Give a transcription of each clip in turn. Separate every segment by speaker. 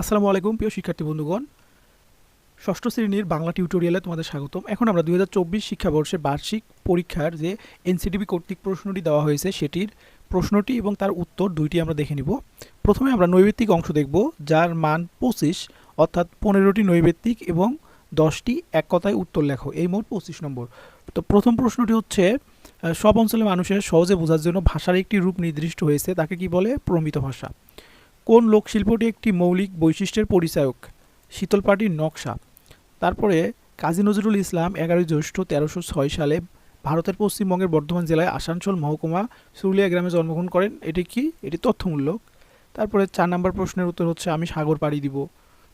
Speaker 1: আসসালামু আলাইকুম, প্রিয় শিক্ষার্থী বন্ধুগণ। ষষ্ঠ শ্রেণির বাংলা টিউটোরিয়ালে তোমাদের স্বাগতম। এখন আমরা দু দুই শিক্ষাবর্ষের বার্ষিক পরীক্ষার যে এনসিটিভি কর্তৃক প্রশ্নটি দেওয়া হয়েছে, সেটির প্রশ্নটি এবং তার উত্তর দুইটি আমরা দেখে নিব। প্রথমে আমরা নৈবেত্তিক অংশ দেখব, যার মান পঁচিশ, অর্থাৎ পনেরোটি নৈবেত্তিক এবং দশটি এক কথায় উত্তর লেখো। এই মোট পঁচিশ নম্বর। তো প্রথম প্রশ্নটি হচ্ছে সব অঞ্চলের মানুষের সহজে বোঝার জন্য ভাষার একটি রূপ নির্দিষ্ট হয়েছে, তাকে কি বলে? প্রমিত ভাষা। কোন লোকশিল্পটি একটি মৌলিক বৈশিষ্ট্যের পরিচায়ক? শীতলপাটির নকশা। তারপরে কাজী নজরুল ইসলাম এগারোই জ্যৈষ্ঠ তেরোশো ছয় সালে ভারতের পশ্চিমবঙ্গের বর্ধমান জেলায় আসানসোল মহকুমা সুরুলিয়া গ্রামে জন্মগ্রহণ করেন। এটি কি? এটি তথ্যমূলক। তারপরে চার নম্বর প্রশ্নের উত্তর হচ্ছে, আমি সাগর পাড়ি দিব।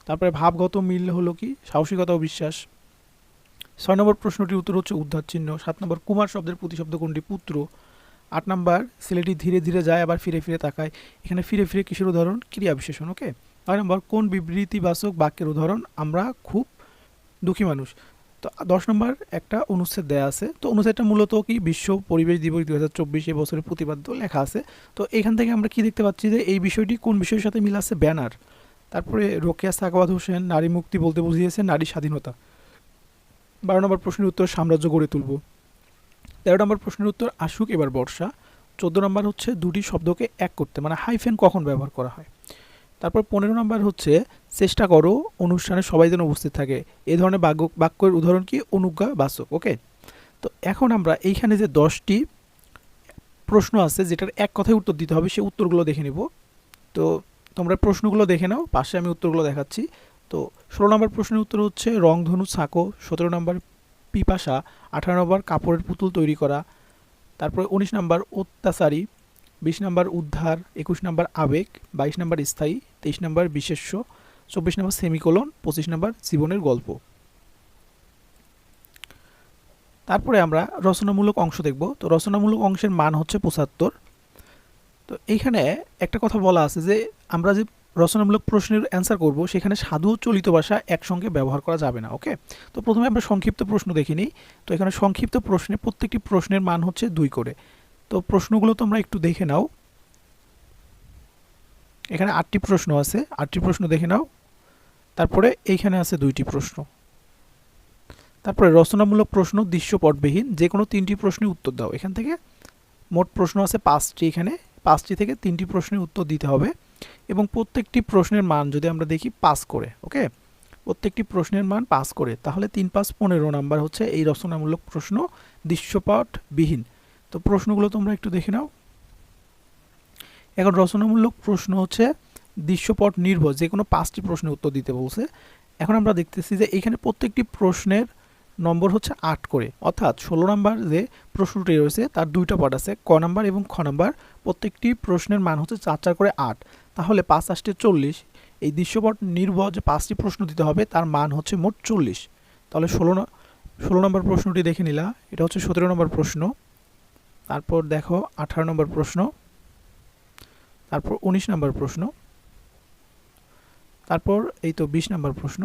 Speaker 1: তারপরে ভাবগত মিল হলো কি? সাহসিকতা ও বিশ্বাস। ছয় নম্বর প্রশ্নটির উত্তর হচ্ছে উদ্ধার চিহ্ন সাত নম্বর কুমার শব্দের প্রতিশব্দ কোনটি? পুত্র। আট নাম্বার ছেলেটি ধীরে ধীরে যায়, আবার ফিরে ফিরে তাকায়। এখানে ফিরে ফিরে কিসের উদাহরণ? ক্রিয়া বিশেষণ ওকে? নয় নম্বর, কোন বিবৃতিবাচক বাক্যের উদাহরণ? আমরা খুব দুঃখী মানুষ। তো দশ নম্বর, একটা অনুচ্ছেদ দেয়া আছে। তো অনুচ্ছেদটা মূলত কি? বিশ্ব পরিবেশ দিবস দু হাজার চব্বিশ বছরের প্রতিপাদ্য লেখা আছে। তো এখান থেকে আমরা কি দেখতে পাচ্ছি যে এই বিষয়টি কোন বিষয়ের সাথে মিল আছে? ব্যানার। তারপরে রোকেয়া সাকাবাদ হোসেন, নারী মুক্তি বলতে বুঝিয়েছে নারী স্বাধীনতা। বারো নম্বর প্রশ্নের উত্তর, সাম্রাজ্য গড়ে তুলব। তেরো নম্বর প্রশ্নের উত্তর, আসুক এবার বর্ষা। চোদ্দ নম্বর হচ্ছে, দুটি শব্দকে এক করতে। মানে হাইফেন কখন ব্যবহার করা হয়? তারপর পনেরো নম্বর হচ্ছে, চেষ্টা করো, অনুষ্ঠানে সবাই যেন উপস্থিত থাকে। এই ধরনের বাক্য, বাক্যের উদাহরণ কি? অনুজ্ঞা বাচক ওকে? তো এখন আমরা এইখানে যে দশটি প্রশ্ন আছে, যেটার এক কথায় উত্তর দিতে হবে, সে উত্তরগুলো দেখে নেব। তো তোমরা প্রশ্নগুলো দেখে নাও, পাশে আমি উত্তরগুলো দেখাচ্ছি। তো ষোলো নম্বর প্রশ্নের উত্তর হচ্ছে, রংধনু ছাঁকো সতেরো নম্বর পিপাসা, আঠারো নম্বর কাপড়ের পুতুল তৈরি করা, তারপরে উনিশ নম্বর অত্যাচারী, বিশ নম্বর উদ্ধার, একুশ নম্বর আবেগ, বাইশ নম্বর স্থায়ী, তেইশ নম্বর বিশেষ্য, চব্বিশ নম্বর সেমিকোলন, পঁচিশ নম্বর জীবনের গল্প। তারপরে আমরা রচনামূলক অংশ দেখব। তো রচনামূলক অংশের মান হচ্ছে পঁচাত্তর। তো এইখানে একটা কথা বলা আছে যে আমরা যে রচনামূলক প্রশ্নের অ্যান্সার করব। সেখানে সাধু চলিত ভাষা একসঙ্গে ব্যবহার করা যাবে না ওকে তো প্রথমে আমরা সংক্ষিপ্ত প্রশ্ন দেখে নিই। তো এখানে সংক্ষিপ্ত প্রশ্নে প্রত্যেকটি প্রশ্নের মান হচ্ছে দুই করে। তো প্রশ্নগুলো তোমরা একটু দেখে নাও। এখানে আটটি প্রশ্ন আছে। আটটি প্রশ্ন দেখে নাও। তারপরে এইখানে আছে দুইটি প্রশ্ন। তারপরে রচনামূলক প্রশ্ন দৃশ্যপটবিহীন। যে কোনো তিনটি প্রশ্নের উত্তর দাও। এখান থেকে মোট প্রশ্ন আছে পাঁচটি এখানে। পাঁচটি থেকে তিনটি প্রশ্নের উত্তর দিতে হবে। এবং প্রত্যেকটি প্রশ্নের মান যদি আমরা দেখি পাস করে, ওকে? প্রত্যেকটি প্রশ্নের মান পাস করে, তাহলে তিন পাঁচ পনেরো নাম্বার হচ্ছে এই রচনামূলক প্রশ্ন দৃশ্যপটবিহীন তো প্রশ্নগুলো তোমরা একটু দেখে নাও। এখন রচনামূলক প্রশ্ন হচ্ছে দৃশ্যপট নির্ভর, যে কোনো পাঁচটি প্রশ্নের উত্তর দিতে বলছে। এখন আমরা দেখতেছি যে এখানে প্রত্যেকটি প্রশ্নের নম্বর হচ্ছে আট করে, অর্থাৎ ষোলো নাম্বার যে প্রশ্নটি রয়েছে, তার দুইটা পার্ট আছে, ক নাম্বার এবং খ নাম্বার। প্রত্যেকটি প্রশ্নের মান হচ্ছে চার চার করে আট। তাহলে পাঁচ আষ্টে চল্লিশ। এই দৃশ্যপট নির্ভর যে পাঁচটি প্রশ্ন দিতে হবে, তার মান হচ্ছে মোট চল্লিশ। তাহলে ষোলো ষোলো নম্বর প্রশ্নটি দেখে নিলা। এটা হচ্ছে সতেরো নম্বর প্রশ্ন। তারপর দেখো আঠারো নম্বর প্রশ্ন। তারপর উনিশ নম্বর প্রশ্ন। তারপর এই তো বিশ নম্বর প্রশ্ন।